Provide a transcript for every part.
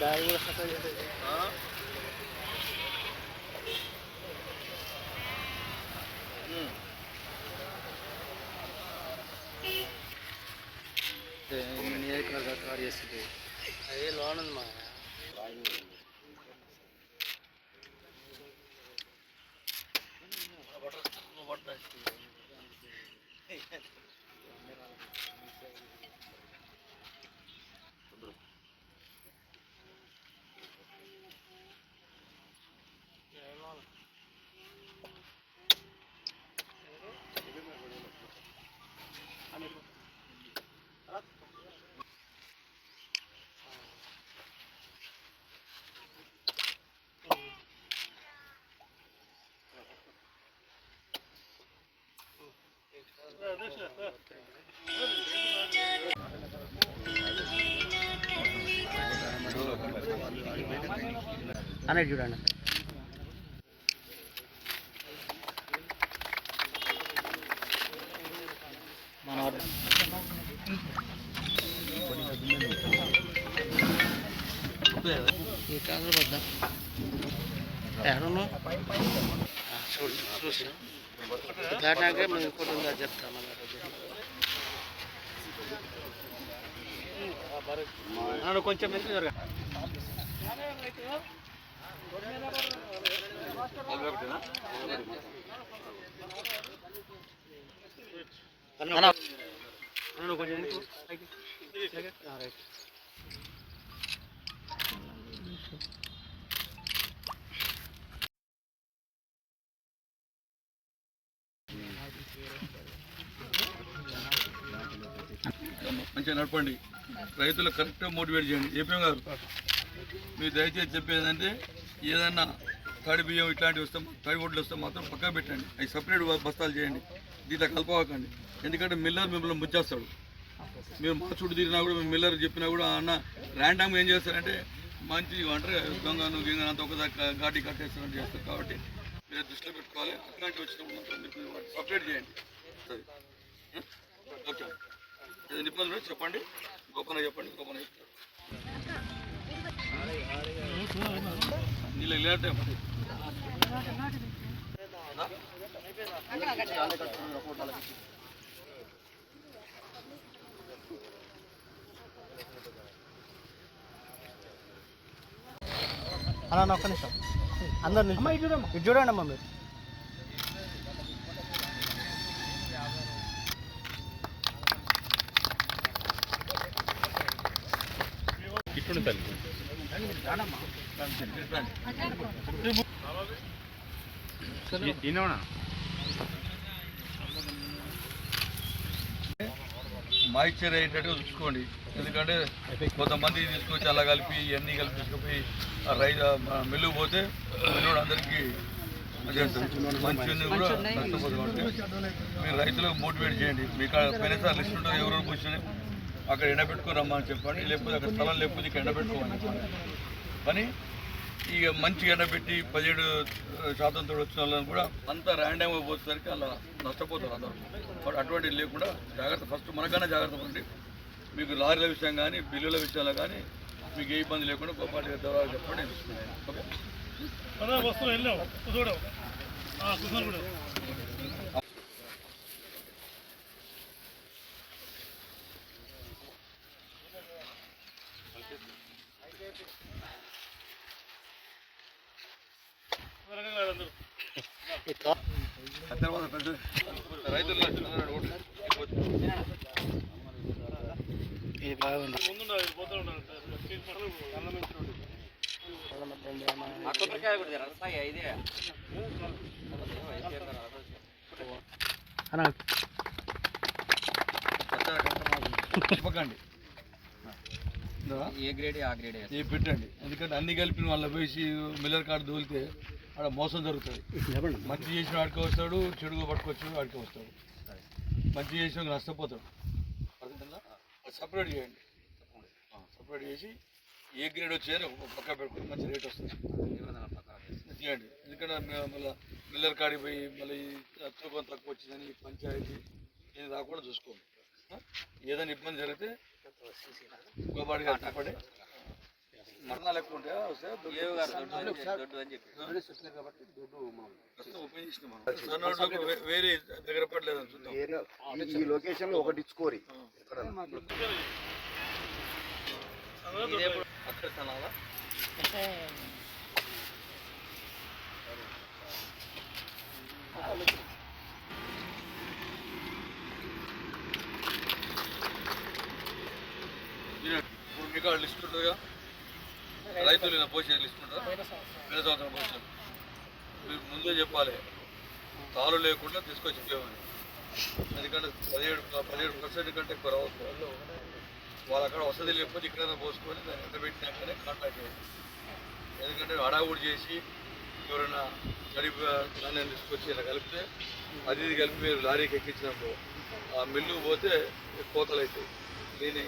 దారి కూడా సఫర్ చేసేది. నియోజకవర్గ కార్యస్థితి అదే లోన్ ఉంది మా అనేది చూడండి దాటాకే మేము ఇంకోటి ఉందా చెప్తా మళ్ళీ కొంచెం ఎంత జరగ కొంచెం రైట్. మంచిగా నడపండి. రైతులు కరెక్ట్గా మోటివేట్ చేయండి. ఏపీ గారు మీరు దయచేసి చెప్పేదంటే ఏదన్నా తడి బియ్యం ఇట్లాంటివి వస్తే తడి ఒడ్లు వస్తే మాత్రం పక్కన పెట్టండి. అవి సపరేట్ బస్తాలు చేయండి. దీంట్లో కలపవకండి. ఎందుకంటే మిల్లర్ మిమ్మల్ని ముచ్చేస్తాడు మీరు మా చుట్టూ తిరిగినా కూడా మేము మిల్లర్ చెప్పినా కూడా అన్న ర్యాండమ్గా ఏం చేస్తారంటే మంచి అంటారు కదా, దొంగను గింగను అంత ఒక ఘాటి కట్టేస్తారని చేస్తారు కాబట్టి మీరు దృష్టిలో పెట్టుకోవాలి. అట్లాంటివి వచ్చినప్పుడు మాత్రం సపరేట్ చేయండి. సరే. ఓకే. ఉంటే చెప్పండి. గొప్పన చెప్పండి గొప్పన చెప్తారు. నీళ్ళకి లేటే మరి అలా ఒక్క నిమిషం. అందరు. ఇటు చూడండి అమ్మా మీరు. మాయిశ్చర్ అయ్యేటట్టుగా చూసుకోండి. ఎందుకంటే కొంతమంది తీసుకొచ్చి అలా కలిపి ఇవన్నీ కలిపి తీసుకుపోయి ఆ రైతు మిల్లు పోతే మిల్లు అందరికీ మంచి కూడా నష్టపోతుంది మీరు రైతులకు మోటివేట్ చేయండి. మీకు పెనసార్ లిస్ట్ ఉంటుంది? ఎవరెవరు కూర్చొని అక్కడ ఎండబెట్టుకొని రమ్మని చెప్పండి లేకపోతే అక్కడ స్థలం లేకపోతే ఇక్కడ ఎండబెట్టుకోమని చెప్పండి. కానీ ఇక మంచి ఎండబెట్టి పదిహేడు శాతంతో వచ్చిన వాళ్ళని కూడా అంత ర్యాండమ్ పోయేసరికి అలా నష్టపోతారు అందరూ. బట్ అటువంటివి లేకుండా జాగ్రత్త ఫస్ట్ మనకన్నా జాగ్రత్త పడండి. మీకు లారీల విషయం కానీ బిల్లుల విషయంలో కానీ మీకు ఏ ఇబ్బంది లేకుండా గోపాటి ద్వారా చెప్పండి నేను చూసుకున్నాను ఓకే ఇట్లా ఆ తర్వాత పెద్ద రైతులు ఇది బాగుంది అన్న. చెప్పకండి. ఏ గ్రేడ్ ఆ గ్రేడ్. ఏ పెట్టండి. ఎందుకంటే అన్ని కలిపిన వాళ్ళ పోయి మిల్లర్ కార్డు దోలితే అక్కడ మోసం జరుగుతుంది. మంచి చేసిన వాడికి వస్తాడు చెడుగా పట్టుకొచ్చిన వాడికి వస్తాడు. మంచి చేసిన నష్టపోతాడు. సపరేట్ చేయండి. సపరేట్ చేసి ఏ గ్రేడ్ వచ్చారో ఒక పక్క పెట్టుకుని మంచి రేట్ వస్తుంది. చేయండి. ఎందుకంటే మళ్ళీ మిల్లర్ కాడికి పోయి మళ్ళీ తూకం తక్కువ వచ్చిందని పంచాయతీ ఇది రాకుండా చూసుకోండి? ఏదైనా ఇబ్బంది జరిగితే ఇంకోపాటి గారు చెప్పండి. మరణాలు ఎక్కువ ఉంటాయా? వేరే దగ్గర పడలేదని చూద్దాం. ఏరియా ఈ- లొకేషన్లో ఒకటి ఇచ్చుకోరి. అక్కడ ఇప్పుడు మీకు లిస్ట్ ఉంటుందిగా రైతులు ఇలా పోసే లిస్ట్ ఉంటుందా పోయిన సంవత్సరం పోసారు మీరు ముందే చెప్పాలి తాళ్ళు లేకుండా తీసుకొచ్చి ఇచ్చేవాడిని ఎందుకంటే పదిహేడు పదిహేడు పర్సెంట్ కంటే ఎక్కువ రావచ్చు వాళ్ళ అక్కడ వసతి లేకపోతే ఇక్కడ పోసుకొని దాన్ని ఎంత పెట్టినాకనే కాంటాక్ట్ చేయాలి ఎందుకంటే హడావుడి చేసి ఎవరైనా తడి ధాన్యం తీసుకొచ్చి ఇలా కలిపితే అది ఇది కలిపి మీరు లారీకి ఎక్కించినప్పుడు ఆ మిల్లుకు పోతే కోతలు అవుతాయి దీని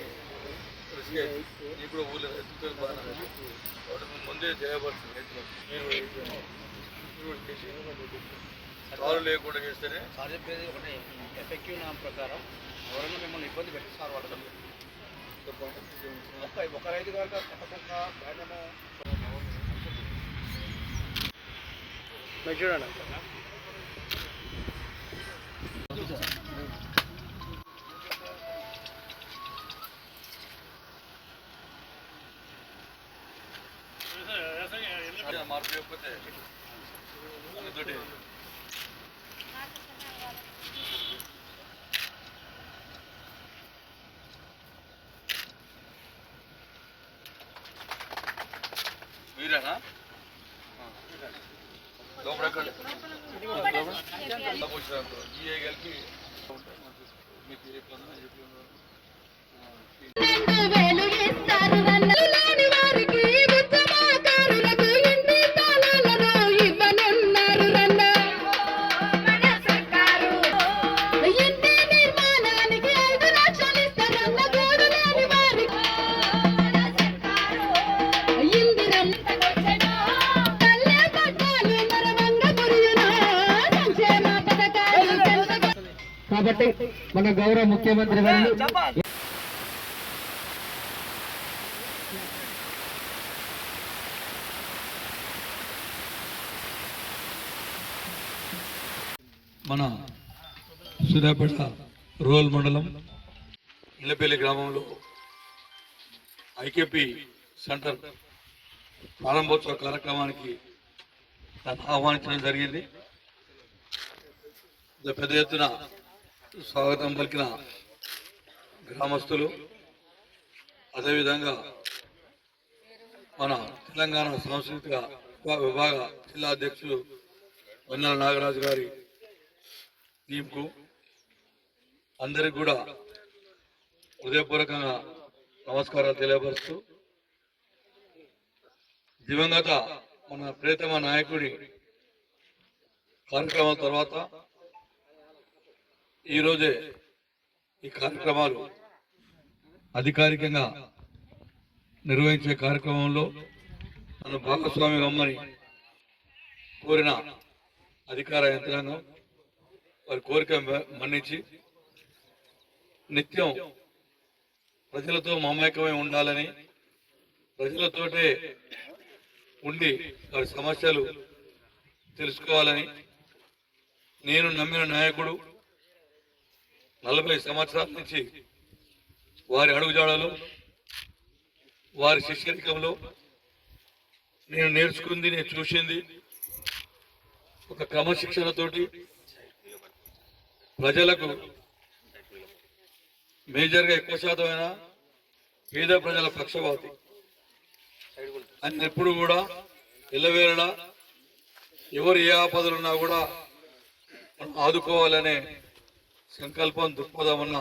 నీకు కూడా ఊళ్ళో రైతులతో బాగా ముందే చేయబడుతుంది రైతులకు. తాళ్ళు లేకుండా చేస్తేనే సార్ చెప్పేది ఒకటే ఎఫెక్టివ్ నా ప్రకారం ఎవరైనా మిమ్మల్ని ఇబ్బంది పెట్టి సార్ ఒక్క ఒక రైతు కనుక తప్పకుండా మీరు చూడండి మార్పు లేకపోతే ముఖ్యమంత్రి గారిని మన సూర్యాపేట రూరల్ మండలం ఇళ్ళపల్లి గ్రామంలో ఐకేపీ సెంటర్ ప్రారంభోత్సవ కార్యక్రమానికి నన్ను ఆహ్వానించడం జరిగింది. పెద్ద ఎత్తున స్వాగతం పలికిన గ్రామస్తులు. అదేవిధంగా మన తెలంగాణ సాంస్కృతిక విభాగ జిల్లా అధ్యక్షులు వన్నెల నాగరాజు గారి టీంకు అందరికి కూడా హృదయపూర్వకంగా నమస్కారాలు తెలియపరుస్తూ దివంగత మన ప్రియతమ నాయకుడి కార్యక్రమం తర్వాత ఈరోజే ఈ కార్యక్రమాలు అధికారికంగా నిర్వహించే కార్యక్రమంలో నన్ను భాగస్వామి అమ్మని కోరిన అధికార యంత్రాంగం వారి కోరిక మ- మన్నించి నిత్యం ప్రజలతో మమేకమై ఉండాలని ప్రజలతోటే ఉండి వారి సమస్యలు తెలుసుకోవాలని నేను నమ్మిన నాయకుడు నలభై సంవత్సరాల నుంచి వారి అడుగుజాడలు వారి శిష్యరికంలో నేను నేర్చుకుంది నేను చూసింది. ఒక క్రమశిక్షణతోటి ప్రజలకు మేజర్గా ఎక్కువ శాతమైన పేద ప్రజల పక్షపాతి. అని ఎప్పుడు కూడా ఇళ్ళవేళ ఎవరు ఏ ఆపదలున్నా కూడా మనం ఆదుకోవాలనే సంకల్పం దృక్పథం ఉన్న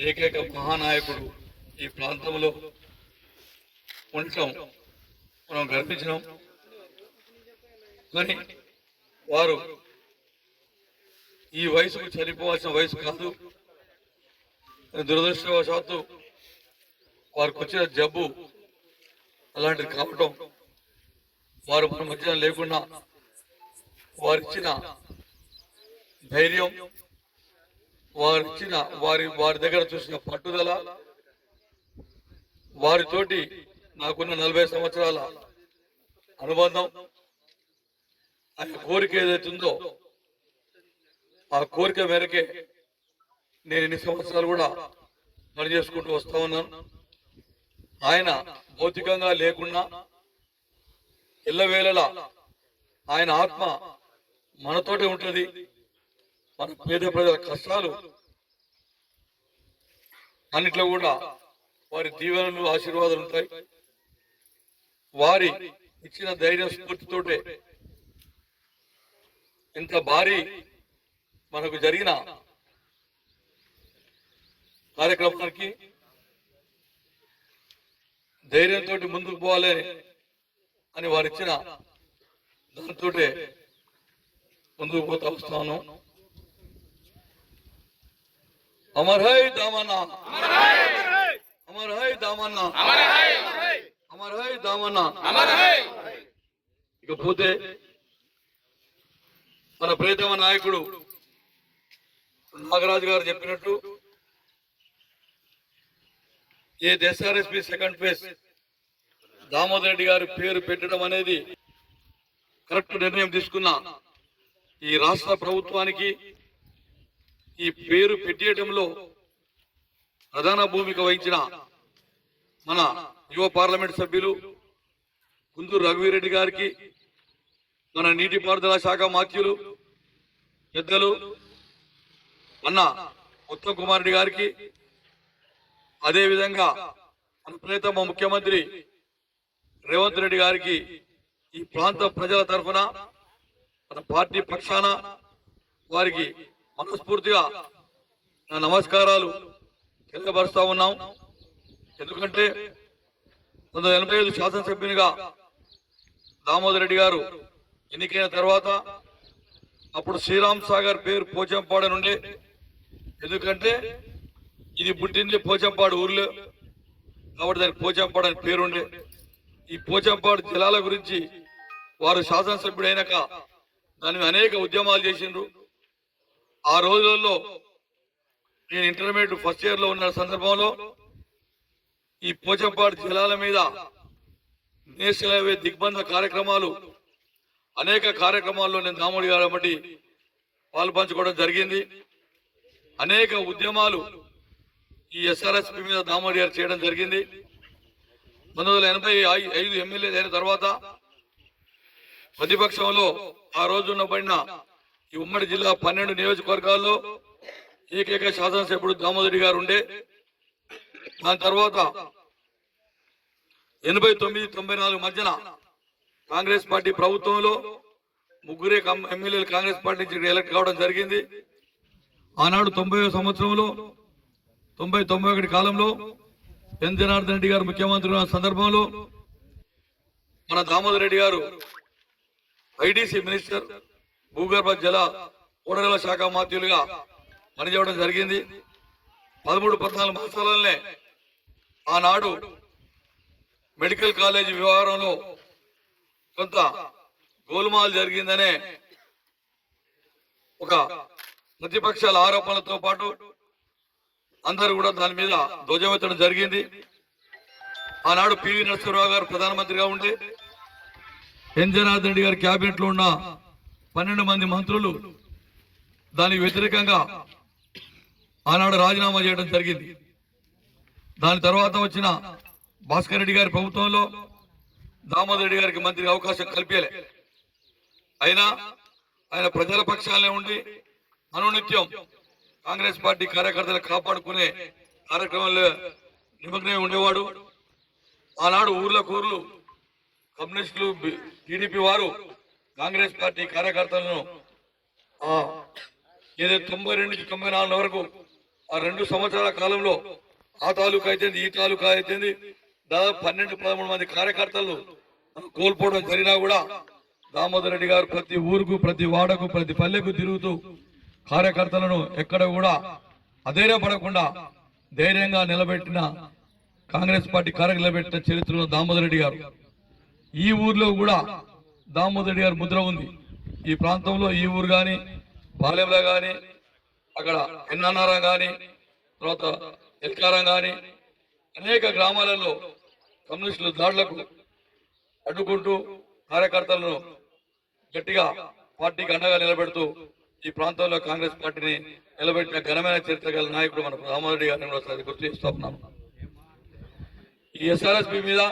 ఏకైక మహానాయకుడు ఈ ప్రాంతంలో ఉండటం మనం గర్పించినాం కానీ వారు ఈ వయసుకు చనిపోవాల్సిన వయసు కాదు. దురదృష్టవశాత్తు వారికి వచ్చిన జబ్బు అలాంటిది కావటం వారు మన మధ్యన లేకుండా వారిచ్చిన ధైర్యం వారిచ్చిన వారి వారి దగ్గర చూసిన పట్టుదల వారితోటి నాకున్న నలభై సంవత్సరాల అనుబంధం ఆయన కోరిక ఏదైతుందో ఆ కోరిక మేరకే నేను ఇన్ని సంవత్సరాలు కూడా పనిచేసుకుంటూ వస్తా ఉన్నాను. ఆయన భౌతికంగా లేకున్నా ఎల్లవేళలా ఆయన ఆత్మ మనతోటే ఉంటుంది. మన పేద ప్రజల కష్టాలు అన్నిట్లో కూడా వారి దీవెనలు ఆశీర్వాదాలు ఉంటాయి. వారి ఇచ్చిన ధైర్య స్ఫూర్తితోటే ఇంత భారీ మనకు జరిగిన కార్యక్రమానికి ధైర్యంతో ముందుకు పోవాలి అని వారు ఇచ్చిన దాంతో ముందుకు పోతా వస్తాను అమర్ హై దామన్నా. అమర్ హై. దామన్నా. అమర్ హై. ఇకపోతే మన ప్రియతమ నాయకుడు నాగరాజు గారు చెప్పినట్టు ఏ SRSP second phase Damodar Reddy గారి పేరు పెట్టడం అనేది కరెక్ట్ నిర్ణయం తీసుకున్న ఈ రాష్ట్ర ప్రభుత్వానికి ఈ పేరు పెట్టేయడంలో ప్రధాన భూమిక వహించిన మన యువ పార్లమెంట్ సభ్యులు కుందూరు రఘువీరెడ్డి గారికి మన నీటిపారుదల శాఖ మాత్యులు పెద్దలు అన్న ఉత్తమ్ కుమార్ రెడ్డి గారికి అదేవిధంగా మన ప్రియతమ ముఖ్యమంత్రి రేవంత్ రెడ్డి గారికి ఈ ప్రాంత ప్రజల తరఫున మన పార్టీ పక్షాన వారికి మనస్ఫూర్తిగా నా నమస్కారాలు తెలియపరుస్తా ఉన్నాం. ఎందుకంటే వంద వందల ఎనభై ఐదు శాసనసభ్యునిగా దామోదర్ రెడ్డి గారు ఎన్నికైన తర్వాత అప్పుడు శ్రీరామ్ సాగర్ పేరు పోచంపాడు నుండి. ఎందుకంటే ఇది పుట్టింది పోచంపాడు ఊర్లో. కాబట్టి దానికి పోచంపాడు అని పేరుండే ఈ పోచంపాడు జలాల గురించి వారు శాసనసభ్యుడైనాక దాని అనేక ఉద్యమాలు చేసిండ్రు. ఆ రోజుల్లో నేను ఇంటర్మీడియట్ ఫస్ట్ ఇయర్లో ఉన్న సందర్భంలో ఈ పోచంపాడు జలాల మీద నేషనల్ హైవే దిగ్బంధ కార్యక్రమాలు అనేక కార్యక్రమాల్లో నేను దాముడి గారు బట్టి పాలు పంచుకోవడం జరిగింది. అనేక ఉద్యమాలు ఈ ఎస్ఆర్ఎస్పి మీద దామోడి గారు చేయడం జరిగింది. పంతొమ్మిది వందల ఎనభై ఐదు ఎమ్మెల్యేలు అయిన తర్వాత ప్రతిపక్షంలో ఆ రోజు ఉన్నబడిన ఈ ఉమ్మడి జిల్లా పన్నెండు నియోజకవర్గాల్లో ఏకైక శాసనసభ్యుడు దామోదరి గారు ఉండే. దాని తర్వాత ఎనభై తొమ్మిది తొంభై నాలుగు మధ్యన కాంగ్రెస్ పార్టీ ప్రభుత్వంలో ముగ్గురే కం- ఎమ్మెల్యేలు కాంగ్రెస్ పార్టీ నుంచి ఎలక్ట్ కావడం జరిగింది. ఆనాడు తొంభై సంవత్సరంలో తొంభై తొంభై ఒకటి కాలంలో ఎన్ జనార్దన్ రెడ్డి గారు ముఖ్యమంత్రి ఉన్న సందర్భంలో మన దామోదర్ రెడ్డి గారు ఐడిసి మినిస్టర్ భూగర్భ జల ఓడల శాఖ మాత్యులుగా పనిచేయడం జరిగింది. పదమూడు పద్నాలుగు మాసాలనే ఆనాడు మెడికల్ కాలేజీ వ్యవహారంలో కొంత గోల్మాల్ జరిగిందనే ఒక ప్రతిపక్షాల ఆరోపణలతో పాటు అందరూ కూడా దాని మీద ధ్వజమెత్తడం జరిగింది. ఆనాడు పివి నరసింహరావు గారు ప్రధానమంత్రిగా ఉండి ఎన్ జనార్దన్ రెడ్డి గారి క్యాబినెట్లో ఉన్న పన్నెండు మంది మంత్రులు దానికి వ్యతిరేకంగా ఆనాడు రాజీనామా చేయడం జరిగింది. దాని తర్వాత వచ్చిన భాస్కర్ రెడ్డి గారి ప్రభుత్వంలో దామోదర్ రెడ్డి గారికి మంత్రి అవకాశం కల్పించలే అయినా ఆయన ప్రజల పక్షాలనే ఉండి అనునిత్యం కాంగ్రెస్ పార్టీ కార్యకర్తలు కాపాడుకునే కార్యక్రమంలో నిమగ్నమై ఉండేవాడు. ఆనాడు ఊర్ల కూర్లు కమ్యూనిస్టులు టీడీపీ వారు కాంగ్రెస్ పార్టీ కార్యకర్తలను ఏదైతే తొంభై రెండు నుంచి తొంభై నాలుగు వరకు ఆ రెండు సంవత్సరాల కాలంలో ఆ తాలూకా అయితేంది ఈ తాలూకా అయితేంది దాదాపు పన్నెండు పదమూడు మంది కార్యకర్తలు కోల్పోవడం జరిగినా కూడా దామోదర్ రెడ్డి గారు ప్రతి ఊరుకు ప్రతి వాడకు ప్రతి పల్లెకు తిరుగుతూ కార్యకర్తలను ఎక్కడ కూడా అధైర్యపడకుండా ధైర్యంగా నిలబెట్టిన కాంగ్రెస్ పార్టీ కార్యకర్తలు నిలబెట్టిన చరిత్రలో దామోదర్ రెడ్డి గారు. ఈ ఊర్లో కూడా దామోదర్ రెడ్డి గారి ముద్ర ఉంది. ఈ ప్రాంతంలో ఈ ఊరు కానీ పాలెంలో కానీ అక్కడ ఎన్నన్నారం కానీ తర్వాత ఎల్కారం కానీ అనేక గ్రామాలలో కమ్యూనిస్టులు దాడులకు అడ్డుకుంటూ కార్యకర్తలను గట్టిగా పార్టీకి అండగా నిలబెడుతూ ఈ ప్రాంతంలో కాంగ్రెస్ పార్టీని నిలబెట్టిన ఘనమైన చరిత్ర గల నాయకుడు మన రామారెడ్డి గారిని ఒకసారి గుర్తు చేస్తున్నాం ఈ ఎస్ఆర్ఎస్పి మీద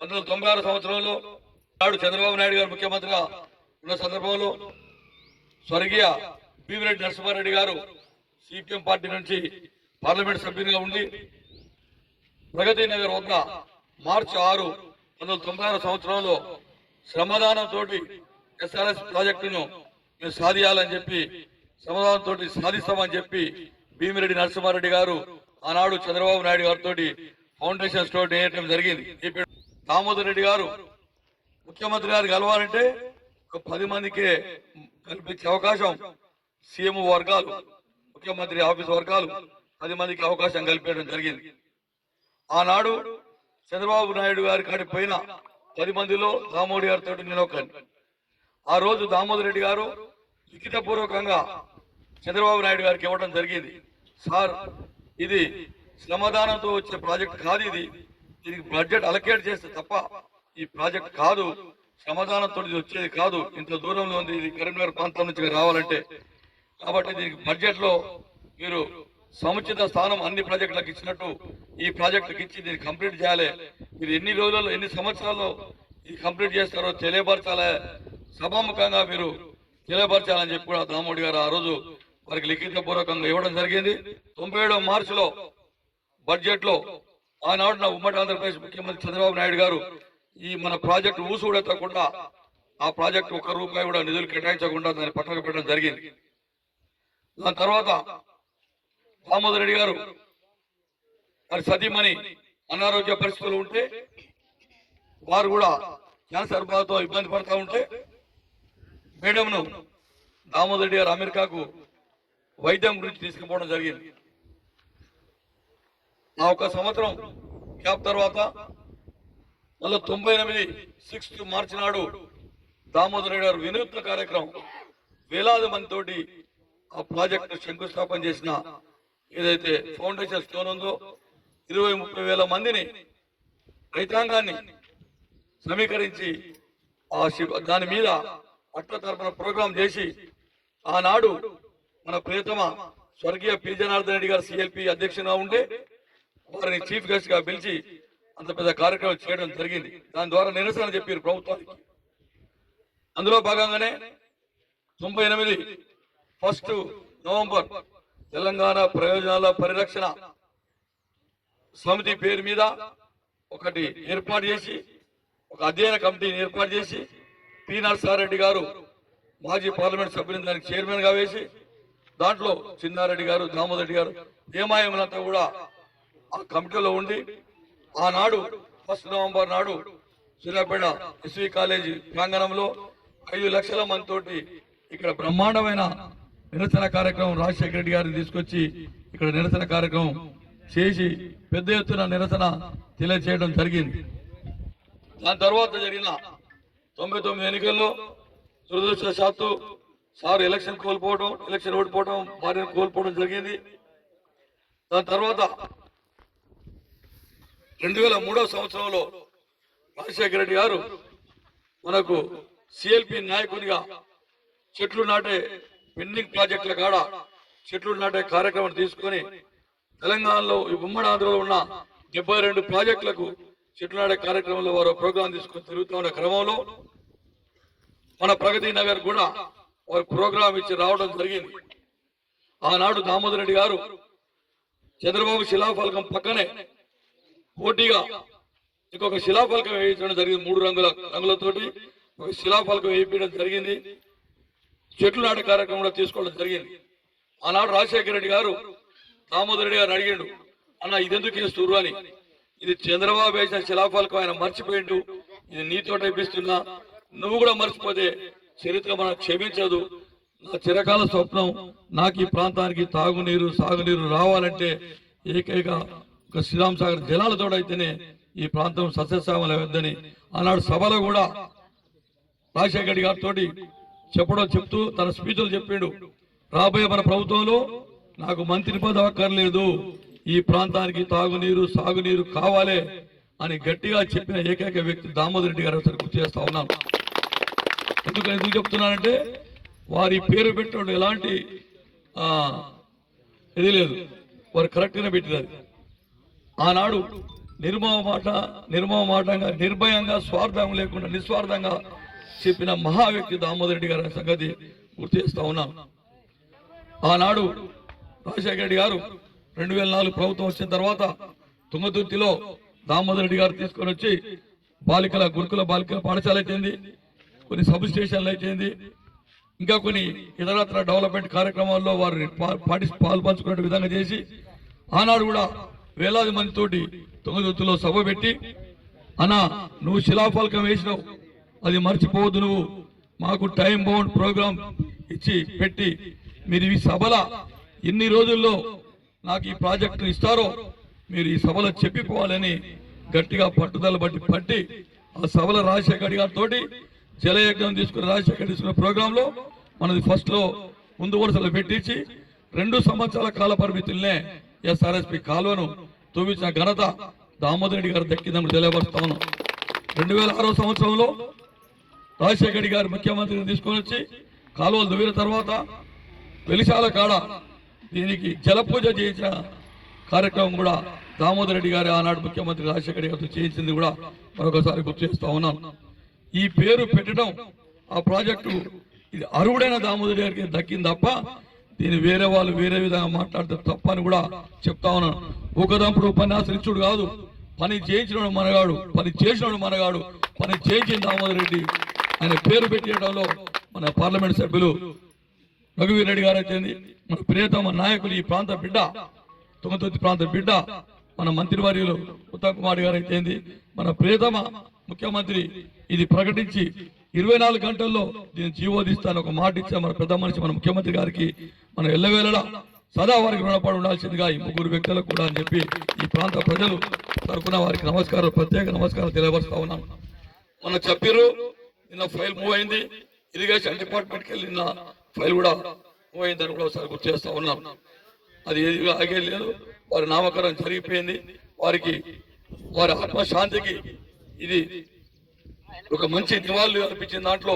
పంతొమ్మిది వందల తొంభై ఆరు సంవత్సరంలో నాడు చంద్రబాబు నాయుడు గారు ముఖ్యమంత్రిగా ఉన్న సందర్భంలో స్వర్గీయ భీమిరెడ్డి నరసింహారెడ్డి గారు సిపిఎం పార్టీ నుంచి పార్లమెంట్ సభ్యునిగా ఉండి ప్రగతి నగర్ వద్ద మార్చి ఆరు పంతొమ్మిది వందల తొంభై ఆరు సంవత్సరంలో శ్రమదానంతో ఎస్ఆర్ఎస్ ప్రాజెక్టును మేము సాధియాలని చెప్పి శ్రమదానంతో సాధిస్తామని చెప్పి భీమిరెడ్డి నరసింహారెడ్డి గారు ఆనాడు చంద్రబాబు నాయుడు గారితో ఫౌండేషన్ స్టోర్ వేయటం జరిగింది. దామోదర్ రెడ్డి గారు ముఖ్యమంత్రి గారు కలవాలంటే ఒక పది మందికే కల్పించే అవకాశం సీఎం వర్గాలు ముఖ్యమంత్రి ఆఫీస్ వర్గాలు పది మందికి అవకాశం కల్పించడం జరిగింది. ఆనాడు చంద్రబాబు నాయుడు గారి కాడి పైన పది మందిలో దామోదర్ గారితో నేను ఒకరిని ఆ రోజు దామోదర్ రెడ్డి గారు లిఖితపూర్వకంగా చంద్రబాబు నాయుడు గారికి ఇవ్వడం జరిగింది. సార్ ఇది శ్రమదానంతో వచ్చే ప్రాజెక్ట్ కాదు ఇది. దీనికి బడ్జెట్ అలకేట్ చేస్తే తప్ప ఈ ప్రాజెక్ట్ కాదు శ్రమదానంతో ఇది వచ్చేది కాదు. ఇంత దూరంలో ఉంది ఇది కరీంనగర్ ప్రాంతం నుంచి రావాలంటే. కాబట్టి దీనికి బడ్జెట్లో మీరు సముచిత స్థానం అన్ని ప్రాజెక్టులకు ఇచ్చినట్టు ఈ ప్రాజెక్టులకు ఇచ్చి దీన్ని కంప్లీట్ చేయాలి. మీరు ఎన్ని రోజుల్లో ఎన్ని సంవత్సరాల్లో ఇది కంప్లీట్ చేస్తారో తెలియపరచాలి. సభాముఖంగా మీరు తెలియపరచాలని చెప్పి కూడా దామోడి గారు ఆ రోజు వారికి లిఖిత పూర్వకంగా ఇవ్వడం జరిగింది. తొంభై ఏడవ మార్చిలో బడ్జెట్లో ఆనాడు నా ఉమ్మడి ఆంధ్రప్రదేశ్ ముఖ్యమంత్రి చంద్రబాబు నాయుడు గారు ఈ మన ప్రాజెక్టు ఊసుడెత్తకుండా ఆ ప్రాజెక్టు ఒక్క రూపాయి కూడా నిధులు కేటాయించకుండా దాన్ని పక్కకు పెట్టడం జరిగింది. దాని తర్వాత దామోదర్ రెడ్డి గారు మరి సతీమణి అనారోగ్య పరిస్థితులు ఉంటే వారు కూడా క్యాన్సర్ బాధతో ఇబ్బంది పడతా ఉంటే మేడంను దామోదర్ రెడ్డి గారు అమెరికాకు వైద్యం గురించి తీసుకుపోవడం జరిగింది. ఆ ఒక సంవత్సరం క్యాప్ తర్వాత మళ్ళీ తొంభై ఎనిమిది సిక్స్త్ మార్చి నాడు దామోదర్ రెడ్డి గారు వినూత్న కార్యక్రమం వేలాది మందితోటి ఆ ప్రాజెక్టు శంకుస్థాపన చేసిన ఏదైతే ఫౌండేషన్ స్టోన్ ఉందో ఇరవై ముప్పై వేల మందిని రైతాంగాన్ని సమీకరించి ఆ శివ దాని మీద అట్ల తరపున ప్రోగ్రాం చేసి ఆనాడు మన ప్రియతమ స్వర్గీయ పి. జనార్దన్ రెడ్డి గారు సిఎల్పి అధ్యక్షుగా ఉండే వారిని చీఫ్ గెస్ట్గా పిలిచి అంత పెద్ద కార్యక్రమం చేయడం జరిగింది. దాని ద్వారా నిరసన చెప్పారు ప్రభుత్వానికి. అందులో భాగంగానే తొంభై ఎనిమిది ఫస్ట్ నవంబర్ తెలంగాణ ప్రయోజనాల పరిరక్షణ సమితి పేరు మీద ఒకటి ఏర్పాటు చేసి ఒక అధ్యయన కమిటీని ఏర్పాటు చేసి పి నరసారెడ్డి గారు మాజీ పార్లమెంట్ సభ్యుని దానికి చైర్మన్గా వేసి దాంట్లో చిన్నారెడ్డి గారు దామోదరెడ్డి గారు ఏమాయములంతా కూడా ఆ కమిటీలో ఉండి ఆనాడు ఫస్ట్ నవంబర్ నాడు సూర్యాపేట ఎస్వి కాలేజీ ప్రాంగణంలో ఐదు లక్షల మంది తోటి ఇక్కడ బ్రహ్మాండమైన నిరసన కార్యక్రమం రాజశేఖర రెడ్డి గారిని తీసుకొచ్చి ఇక్కడ నిరసన కార్యక్రమం చేసి పెద్ద ఎత్తున నిరసన తెలియజేయడం జరిగింది. దాని తర్వాత జరిగిన తొంభై తొమ్మిది ఎన్నికల్లో దురదృష్టశాత్తు సార్ ఎలక్షన్ కోల్పోవడం ఎలక్షన్ ఓడిపోవడం భార్యను కోల్పోవడం జరిగింది. దాని తర్వాత రెండు వేల మూడవ సంవత్సరంలో రాజశేఖర రెడ్డి గారు మనకు సిఎల్పి నాయకునిగా చెట్లు నాటే పెండింగ్ ప్రాజెక్టుల కాడ చెట్లు నాటే కార్యక్రమం తీసుకొని తెలంగాణలో ఈ ఉమ్మడి ఆంధ్రలో ఉన్న డెబ్బై రెండు ప్రాజెక్టులకు చెట్లు నాటే కార్యక్రమంలో వారు ప్రోగ్రాం తీసుకొని తిరుగుతున్న క్రమంలో మన ప్రగతి నగర్ కూడా వారు ప్రోగ్రాం ఇచ్చి రావడం జరిగింది. ఆనాడు దామోదర్ రెడ్డి గారు చంద్రబాబు శిలాఫలకం పక్కనే పోటీగా ఇంకొక శిలాఫలకం వేయించడం జరిగింది. మూడు రంగుల రంగులతోటి ఒక శిలాఫలకం వేయించడం జరిగింది. చెట్లు నాటే కార్యక్రమం కూడా తీసుకోవడం జరిగింది. ఆనాడు రాజశేఖర రెడ్డి గారు దామోదర్ రెడ్డి గారు అడిగాడు అన్న ఇదెందుకు ఇస్తురు అని. ఇది చంద్రబాబు వేసిన శిలాఫలకం ఆయన మర్చిపోయిండు. ఇది నీతో ఇప్పిస్తున్నా. నువ్వు కూడా మర్చిపోతే చరిత్ర మనం క్షమించదు. నా చిరకాల స్వప్నం నాకు ఈ ప్రాంతానికి తాగునీరు సాగునీరు రావాలంటే ఏకైక శ్రీరామ్ సాగర్ జలాలతోడైతేనే ఈ ప్రాంతం సస్యశ్యామలవుద్దని ఆనాడు సభలో కూడా రాజశేఖర రెడ్డి గారితో చెప్పడం చెప్తూ తన స్పీచ్లు చెప్పిండు. రాబోయే మన ప్రభుత్వంలో నాకు మంత్రి పదవి అక్కర్లేదు. ఈ ప్రాంతానికి తాగునీరు సాగునీరు కావాలి అని గట్టిగా చెప్పిన ఏకైక వ్యక్తి దామోదర్ రెడ్డి గారు ఒకసారి గుర్తు చేస్తా ఉన్నాను. ఎందుకు ఎందుకు చెప్తున్నానంటే వారి పేరు పెట్టడం ఎలాంటి ఇది లేదు. వారు కరెక్ట్గానే పెట్టినారు. ఆనాడు నిర్మమ మాట నిర్మమ మాటంగా నిర్భయంగా స్వార్థం లేకుండా నిస్వార్థంగా చెప్పిన మహా వ్యక్తి దామోదర్ రెడ్డి గారి సంగతి గుర్తు చేస్తా ఉన్నాను ఆనాడు రాజశేఖర రెడ్డి గారు రెండు వేల నాలుగు ప్రభుత్వం వచ్చిన తర్వాత తుంగతుర్తిలో దామోదర్ రెడ్డి గారు తీసుకొని వచ్చి బాలికల గురుకుల బాలికల పాఠశాల అయితేంది కొన్ని సబ్ స్టేషన్లు అయితేంది ఇంకా కొన్ని ఇతరత్ర డెవలప్మెంట్ కార్యక్రమాల్లో వారు పాటి పాలు పంచుకునే విధంగా చేసి ఆనాడు కూడా వేలాది మందితోటి తుంగతుర్తిలో సభ పెట్టి అన్న నువ్వు శిలాఫలకం వేసినావు. అది మర్చిపోవద్దు నువ్వు. మాకు టైం బౌండ్ ప్రోగ్రామ్ ఇచ్చి పెట్టి మీరు ఈ సభల ఎన్ని రోజుల్లో నాకు ఈ ప్రాజెక్టు ఇస్తారో మీరు ఈ సభలో చెప్పిపోవాలని గట్టిగా పట్టుదల బట్టి పట్టి ఆ సభల రాజశేఖర్ గారితో జలయజ్ఞం తీసుకుని రాజశేఖర్ తీసుకున్న ప్రోగ్రాంలో మనది ఫస్ట్లో ముందు వరుసలో పెట్టించి రెండు సంవత్సరాల కాల పరిమితుల్నే ఎస్ఆర్ఎస్పి కాలువను తవ్వించిన ఘనత దామోదర్ రెడ్డి గారు దక్కిందని తెలియపరుస్తాను రెండు వేల ఆరో సంవత్సరంలో రాజశేఖర రెడ్డి గారు ముఖ్యమంత్రిని తీసుకొని వచ్చి కాలువలు దువ్విన తర్వాత వెలిశాల కాడ దీనికి జలపూజ చేయించిన కార్యక్రమం కూడా దామోదర్ రెడ్డి గారి ఆనాడు ముఖ్యమంత్రి రాజశేఖర గారు గారితో చేయించింది కూడా మరొకసారి గుర్తు చేస్తూ ఉన్నాం. ఈ పేరు పెట్టడం ఆ ప్రాజెక్టు ఇది అరువుడైన దామోదర్ గారికి దక్కింది తప్ప దీన్ని వేరే వాళ్ళు వేరే విధంగా మాట్లాడితే తప్ప అని కూడా చెప్తా ఉన్నాను. ఒకదంపుడు ఉపన్యాసం ఇచ్చుడు కాదు. పని చేయించినోడు మనగాడు పని చేసినోడు మనగాడు పని చేయించిన దామోదర్ రెడ్డి ఆయన పేరు పెట్టడంలో మన పార్లమెంట్ సభ్యులు రఘువీర్ రెడ్డి గారు వచ్చింది మన ప్రియతమ నాయకులు ఈ ప్రాంత బిడ్డ తుంగతుర్తి ప్రాంత బిడ్డ మన మంత్రివర్యులు ఉత్తమ్ కుమార్ గారు అయితే మన ప్రియతమ ముఖ్యమంత్రి ఇది ప్రకటించి ఇరవై నాలుగు గంటల్లో నేను జీవోదిస్తాను ఒక మాట ఇచ్చా మన పెద్ద మనిషి మన ముఖ్యమంత్రి గారికి. మనం ఎల్లవేళలా సదా వారికి రుణపడి ఉండాల్సిందిగా ఈ ముగ్గురు వ్యక్తులకు కూడా అని చెప్పి ఈ ప్రాంత ప్రజలు తరపున వారికి నమస్కారం ప్రత్యేక నమస్కారం తెలియపరుస్తా ఉన్నాను. మన చెప్పారు నిన్న ఫైల్ మూవ్ అయింది. ఇరిగేషన్ డిపార్ట్మెంట్కి వెళ్ళి నిన్న ఫైల్ కూడా మూవ్ అయిందని కూడా ఒకసారి గుర్తు చేస్తా ఉన్నాం అది ఏది ఆగే లేదు. వారి నామకరణం జరిగిపోయింది. వారికి వారి ఆత్మశాంతికి ఇది ఒక మంచి నివాళులు అర్పించిన దాంట్లో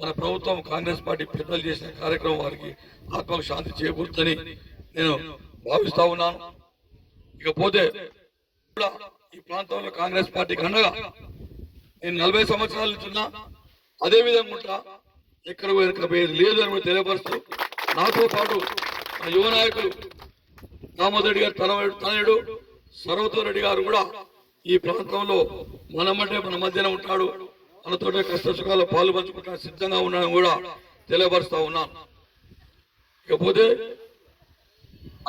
మన ప్రభుత్వం కాంగ్రెస్ పార్టీ పెద్దలు చేసిన కార్యక్రమం వారికి ఆత్మకు శాంతి చేకూరుతుందని నేను భావిస్తా ఉన్నాను. ఇకపోతే ఈ ప్రాంతంలో కాంగ్రెస్ పార్టీకి అండగా నేను నలభై సంవత్సరాల నుంచి ఉన్నా అదే విధంగా ఉంటా ఎక్కడ వెనక పోయేది లేదు అని తెలియపరుస్తూ నాతో పాటు మా యువ నాయకులు దామోదర్ రెడ్డి గారు తన తనయుడు సర్వతో రెడ్డి గారు కూడా ఈ ప్రాంతంలో మనమంటే మన మధ్యన ఉంటాడు. మనతోటే కష్ట సుఖాలు పాలు పంచుకుంటా సిద్ధంగా ఉన్నాను కూడా తెలియపరుస్తా ఉన్నాను. ఇకపోతే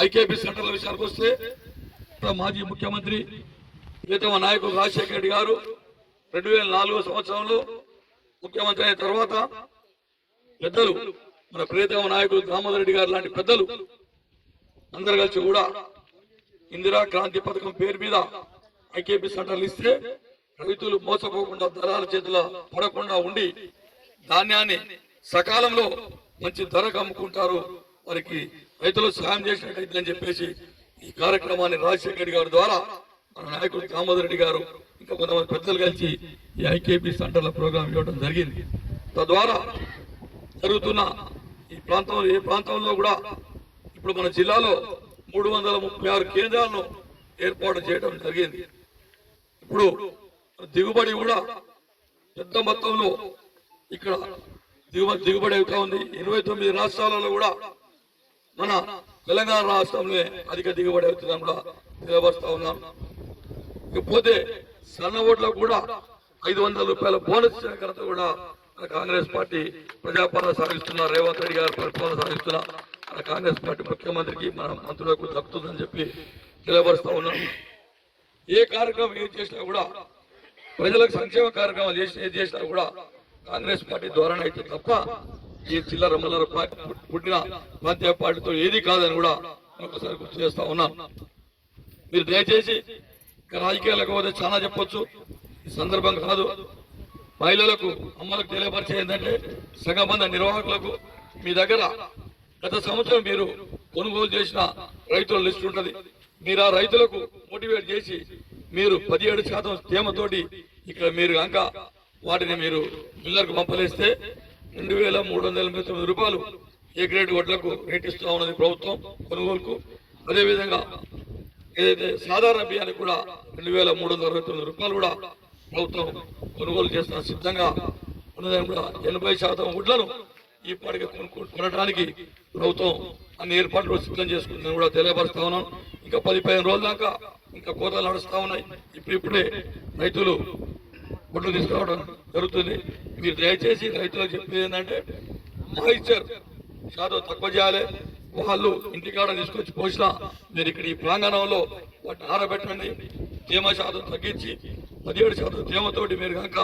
ఐకేపీ సెంటర్ల విషయానికి వస్తే మాజీ ముఖ్యమంత్రి ప్రీతమ నాయకుడు రాజశేఖర రెడ్డి గారు రెండు వేల నాలుగో సంవత్సరంలో ముఖ్యమంత్రి అయిన తర్వాత పెద్దలు మన ప్రియతమ నాయకుడు దామోదర్ రెడ్డి గారు లాంటి పెద్దలు అందరు కలిసి కూడా ఇందిరా క్రాంతి పథకం పేరు మీద ఐకేపీ సెంటర్లు ఇస్తే రైతులు మోసపోకుండా దళాల చేతిలో పడకుండా ఉండి ధాన్యాన్ని సకాలంలో మంచి ధరకు అమ్ముకుంటారు. వారికి రైతులు సహాయం చేసినట్టయితే అని చెప్పేసి ఈ కార్యక్రమాన్ని రాజశేఖర రెడ్డి గారి ద్వారా మన నాయకుడు దామోదర్ రెడ్డి గారు ఇంకా కొంతమంది పెద్దలు కలిసి ఈ ఐకేపీ సెంటర్ల ప్రోగ్రాం ఇవ్వడం జరిగింది. తద్వారా జరుగుతున్న ఈ ప్రాంతంలో ఏ ప్రాంతంలో కూడా ఇప్పుడు మన జిల్లాలో మూడు వందల ముప్పై ఆరు కేంద్రాలను ఏర్పాటు చేయడం జరిగింది. ఇప్పుడు దిగుబడి కూడా పెద్ద మొత్తంలో ఇక్కడ దిగుబడి దిగుబడి అవుతా ఉంది. ఇరవై తొమ్మిది రాష్ట్రాలలో కూడా మన తెలంగాణ రాష్ట్రంలో అధిక దిగుబడి అవుతుందని కూడా తెలియపరుస్తా ఉన్నాం. ఇకపోతే సన్న ఓట్లకు కూడా ఐదు వందల రూపాయల బోనస్ ఇచ్చిన ఘనత కూడా కాంగ్రెస్ పార్టీ ప్రజాపాలన సాగిస్తున్న రేవంత్ రెడ్డి గారు పరిపాలన సాగిస్తున్న మన కాంగ్రెస్ పార్టీ ముఖ్యమంత్రికి మన మంత్రులకు దక్కుతుందని చెప్పి తెలియపరుస్తా ఉన్నాం. ఏ కార్యక్రమం ఏం చేసినా కూడా ప్రజలకు సంక్షేమ కార్యక్రమాలు చేసి ఏది చేసినా కూడా కాంగ్రెస్ పార్టీ ద్వారా అయితే తప్ప ఈ చిల్లర మల్లర పార్టీ పుట్టిన మధ్య పార్టీతో ఏది కాదని కూడా ఒకసారి గుర్తు చేస్తా ఉన్నాం. మీరు దయచేసి రాజకీయాలకు పోతే చాలా చెప్పొచ్చు. ఈ సందర్భం కాదు. మహిళలకు అమ్మలకు తెలియపరిచే ఏంటంటే సగమంద నిర్వాహకులకు మీ దగ్గర గత సంవత్సరం మీరు కొనుగోలు చేసిన రైతుల లిస్ట్ ఉంటుంది. మీరు ఆ రైతులకు మోటివేట్ చేసి మీరు పదిహేడు శాతం తేమతోటి ఇక్కడ మీరు కనుక వాటిని మీరు మిల్లర్కు పంపలేస్తే రెండు వేల మూడు వందల ఎనభై తొమ్మిది రూపాయలు ఏ గ్రేడ్ వడ్లకు రేట్ ఇస్తూ ఉన్నది ప్రభుత్వం కొనుగోలుకు. అదేవిధంగా ఏదైతే సాధారణ బియ్యానికి కూడా రెండు వేల మూడు వందల అరవై తొమ్మిది రూపాయలు కూడా ప్రభుత్వం కొనుగోలు చేస్తున్న సిద్ధంగా ఉన్నదని కూడా ఎనభై శాతం వడ్లను ఈ పాటికి కొనడానికి ప్రభుత్వం అన్ని ఏర్పాట్లు సిద్ధం చేసుకుందని కూడా తెలియపరుస్తా ఉన్నాం. ఇంకా పది పదిహేను రోజుల దాకా ఇంకా కోతలు నడుస్తూ ఉన్నాయి. ఇప్పుడు ఇప్పుడే రైతులు వడ్లు తీసుకురావడం జరుగుతుంది. మీరు దయచేసి రైతులకు చెప్పేది ఏంటంటే మాయిశ్చర్. శాతం తక్కువ చేయాలి. వాళ్ళు ఇంటికాడ తీసుకొచ్చి పోసినా. మీరు ఇక్కడ ఈ ప్రాంగణంలో వాటిని ఆరబెట్టండి తేమ శాతం తగ్గించి పదిహేడు శాతం తేమతోటి మీరు కనుక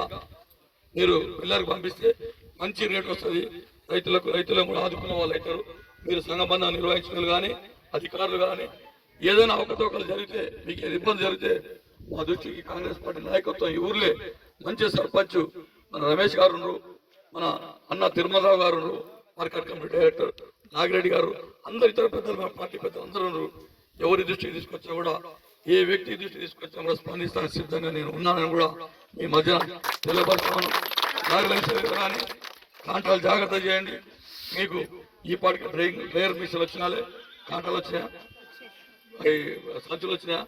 మీరు పిల్లలకు పంపిస్తే మంచి రేట్ వస్తుంది. రైతులకు రైతులు కూడా ఆదుకున్న వాళ్ళు అవుతారు. మీరు సంఘబంధం నిర్వహించిన కానీ అధికారులు కానీ ఏదైనా అవకతవకలు జరిగితే మీకు ఏది ఇబ్బంది జరిగితే మా దృష్టికి కాంగ్రెస్ పార్టీ నాయకత్వం ఈ ఊర్లే. మంచి సర్పంచ్ మన రమేష్ గారు మన అన్న తిరుమలరావు గారు మార్కెట్ కమిటీ డైరెక్టర్ నాగిరెడ్డి గారు అందరు ఇతర పెద్దలు మన పార్టీ పెద్దలు అందరూ ఎవరి దృష్టికి తీసుకొచ్చినా కూడా ఏ వ్యక్తి దృష్టికి తీసుకొచ్చినా కూడా స్పందిస్తానికి సిద్ధంగా నేను ఉన్నానని కూడా మీ మధ్య తెలియపరుస్తాను నాగలేశ్వర కానీ కాంటాలు జాగ్రత్త చేయండి. మీకు ఈ పాటికి డ్రైవింగ్ డ్రైవర్ మిషన్లు వచ్చినాలే కాంటాలు వచ్చినాయా అవి సంచులు వచ్చినాయా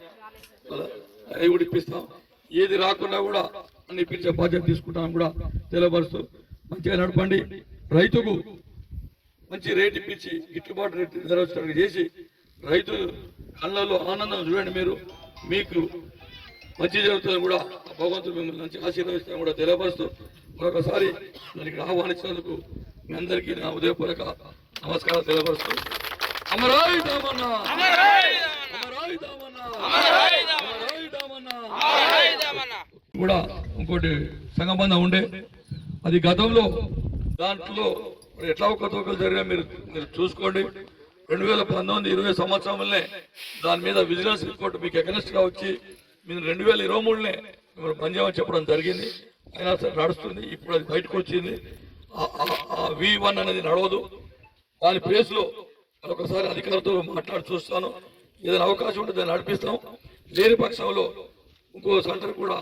అవి కూడా ఇప్పిస్తాం. ఏది రాకుండా కూడా ఇప్పించే బాధ్యత తీసుకుంటాం కూడా తెలియపరుస్తూ మంచిగా నడపండి. రైతుకు మంచి రేట్ ఇప్పించి గిట్టుబాటు రేట్ నెరవేర్చడానికి చేసి రైతు కళ్ళల్లో ఆనందం చూడండి మీరు. మీకు మంచి జరుగుతుంది కూడా ఆ భగవంతుడు మిమ్మల్ని మంచి ఆశీర్వదిస్తాను కూడా తెలియపరుస్తూ మరొకసారి ఇక్కడ ఆహ్వానించినందుకు మీ అందరికీ నా ఉదయపూర్వక నమస్కారం తెలియపరుస్తూ. అమరాయి దామన్న! అమరాయి దామన్న! అమరాయి దామన్న! కూడా ఇంకోటి సంగబంధం ఉండే. అది గతంలో దాంట్లో ఎట్లా ఒక తోకలు జరిగా మీరు మీరు చూసుకోండి. రెండు వేల పంతొమ్మిది ఇరవై సంవత్సరంలోనే దాని మీద విజిలెన్స్ రిపోర్ట్ మీకు ఎకనెస్ట్గా వచ్చి మీరు రెండు వేల ఇరవై మూడునే మీరు పనిచేయమని చెప్పడం జరిగింది. అయినా సరే నడుస్తుంది. ఇప్పుడు అది బయటకు వచ్చింది. వి వన్ అనేది నడవదు. దాని ప్లేస్లో మరొకసారి అధికారులతో మాట్లాడి చూస్తాను. ఏదైనా అవకాశం ఉంటే దాన్ని నడిపిస్తాం. లేని పక్షంలో ఇంకో సెంటర్ కూడా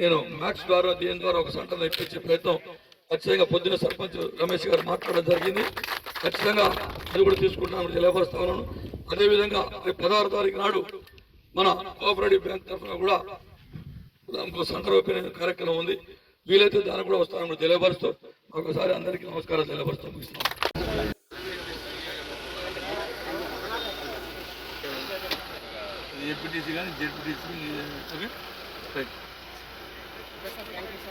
నేను మ్యాక్స్ ద్వారా దీని ద్వారా ఒక సంఘటన ఇప్పించే ప్రయత్నం ఖచ్చితంగా పొద్దున సర్పంచ్ రమేష్ గారు మాట్లాడడం జరిగింది. ఖచ్చితంగా అది కూడా తీసుకుంటామని తెలియపరుస్తా ఉన్నాను. అదేవిధంగా రేపు పదహారు తారీఖు నాడు మన కోఆపరేటివ్ బ్యాంక్ తరఫున కూడా ఇంకో సెంటర్ ఓపెన్ కార్యక్రమం ఉంది. వీలైతే దానికి కూడా వస్తామని తెలియపరుస్తూ ఒకసారి అందరికీ నమస్కారం తెలియపరుస్తూ ముగిస్తున్నాం ఏపీటీసీ కానీ ZPTC okay right Thank you.